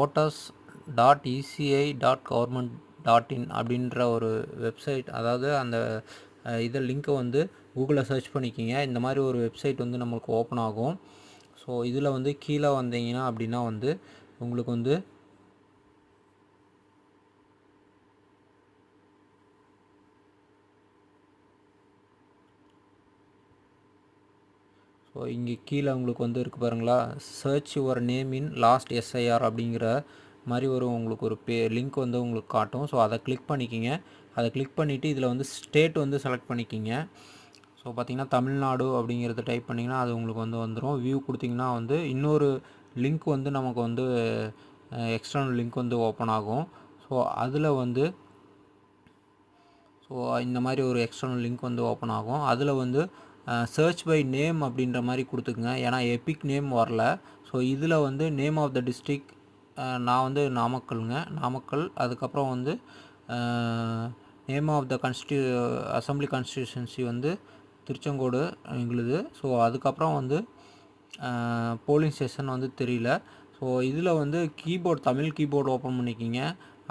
Voters dot ECI dot government dot in அப்படின்ற ஒரு website அதாவது அந்த இதை லிங்க்கை வந்து கூகுளில் சர்ச் பண்ணிக்கிங்க. இந்த மாதிரி ஒரு வெப்சைட் வந்து நம்மளுக்கு ஓப்பன் ஆகும். ஸோ இதில் வந்து கீழே வந்தீங்கன்னா அப்படின்னா வந்து உங்களுக்கு வந்து ஸோ இங்கே கீழே உங்களுக்கு வந்து இருக்குது பாருங்களா. Search your name in last SIR அப்படிங்கிற மாதிரி ஒரு உங்களுக்கு ஒரு பே லிங்க் வந்து உங்களுக்கு காட்டும். ஸோ அதை கிளிக் பண்ணிக்கிங்க. அதை கிளிக் பண்ணிவிட்டு இதில் வந்து ஸ்டேட் வந்து செலக்ட் பண்ணிக்கிங்க. ஸோ பார்த்திங்கன்னா தமிழ்நாடு அப்படிங்கிறத டைப் பண்ணிங்கன்னா அது உங்களுக்கு வந்து வந்துடும் வியூ கொடுத்தீங்கன்னா வந்து இன்னொரு லிங்க் வந்து நமக்கு வந்து எக்ஸ்டர்னல் லிங்க் வந்து ஓப்பன் ஆகும். ஸோ அதில் வந்து ஸோ இந்த மாதிரி ஒரு எக்ஸ்டர்னல் லிங்க் வந்து ஓப்பன் ஆகும். அதில் வந்து சர்ச் பை நேம் அப்படின்ற மாதிரி கொடுத்துக்குங்க. ஏன்னா எபிக் நேம் வரல. ஸோ இதில் வந்து நேம் ஆஃப் த டிஸ்ட்ரிக் நான் வந்து நாமக்கல்ங்க. நாமக்கல் அதுக்கப்புறம் வந்து name of the constituency assembly constituency வந்து திருச்செங்கோடு எங்களுது. ஸோ அதுக்கப்புறம் வந்து போலிங் ஸ்டேஷன் வந்து தெரியல. ஸோ இதில் வந்து கீபோர்ட் தமிழ் கீபோர்டு ஓப்பன் பண்ணிக்கிங்க.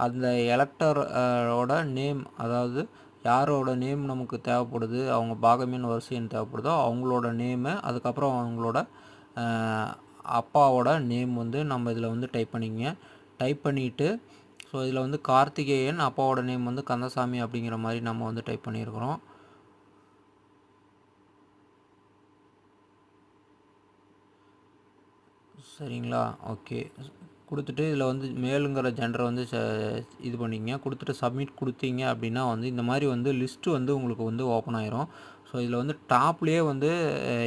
அந்த எலக்டரோட நேம் அதாவது யாரோட நேம் நமக்கு தேவைப்படுது அவங்க பாகமின் வரிசைன்னு தேவைப்படுதோ அவங்களோட நேமு அதுக்கப்புறம் அவங்களோட அப்பாவோட நேம் வந்து நம்ம இதில் வந்து டைப் பண்ணிக்கங்க. டைப் பண்ணிவிட்டு ஸோ இதில் வந்து கார்த்திகேயன் அப்பாவோட நேம் வந்து கந்தசாமி அப்படிங்கிற மாதிரி நம்ம வந்து டைப் பண்ணியிருக்கிறோம் சரிங்களா? ஓகே கொடுத்துட்டு இதில் வந்து மேலுங்கிற ஜெண்டரை வந்து இது பண்ணிக்கங்க. கொடுத்துட்டு சப்மிட் கொடுத்தீங்க அப்படின்னா வந்து இந்த மாதிரி வந்து லிஸ்ட்டு வந்து உங்களுக்கு வந்து ஓப்பன் ஆயிரும். ஸோ இதில் வந்து டாப்லேயே வந்து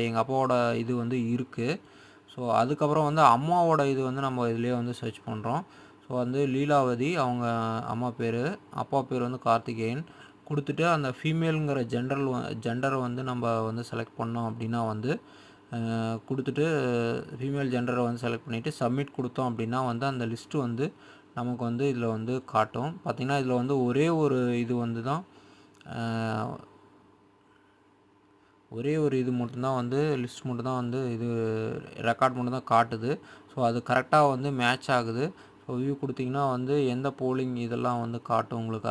எங்கள் அப்பாவோட இது வந்து இருக்குது ஸோ அதுக்கப்புறம் வந்து அம்மாவோட இது வந்து நம்ம இதுலேயே வந்து சர்ச் பண்ணுறோம் ஸோ வந்து லீலாவதி அவங்க அம்மா பேர் அப்பா பேர் வந்து கார்த்திகேயன். கொடுத்துட்டு அந்த ஃபீமேலுங்கிற ஜெண்டர் ஜெண்டரை வந்து நம்ம வந்து செலக்ட் பண்ணோம் அப்படின்னா வந்து கொடுத்துட்டு ஃபீமேல் ஜெண்டரை வந்து செலக்ட் பண்ணிவிட்டு சப்மிட் கொடுத்தோம் அப்படின்னா வந்து அந்த லிஸ்ட்டு வந்து நமக்கு வந்து இதில் வந்து காட்டும். பார்த்திங்கன்னா இதில் வந்து ஒரே ஒரு இது வந்து தான் ஒரே ஒரு இது மட்டும்தான் வந்து லிஸ்ட் மட்டும்தான் வந்து இது ரெக்கார்ட் மட்டும்தான் காட்டுது. ஸோ அது கரெக்டாக வந்து மேட்ச் ஆகுது. ஸோ வியூ கொடுத்தீங்கன்னா வந்து எந்த போலிங் இதெல்லாம் வந்து காட்டும் உங்களுக்கு?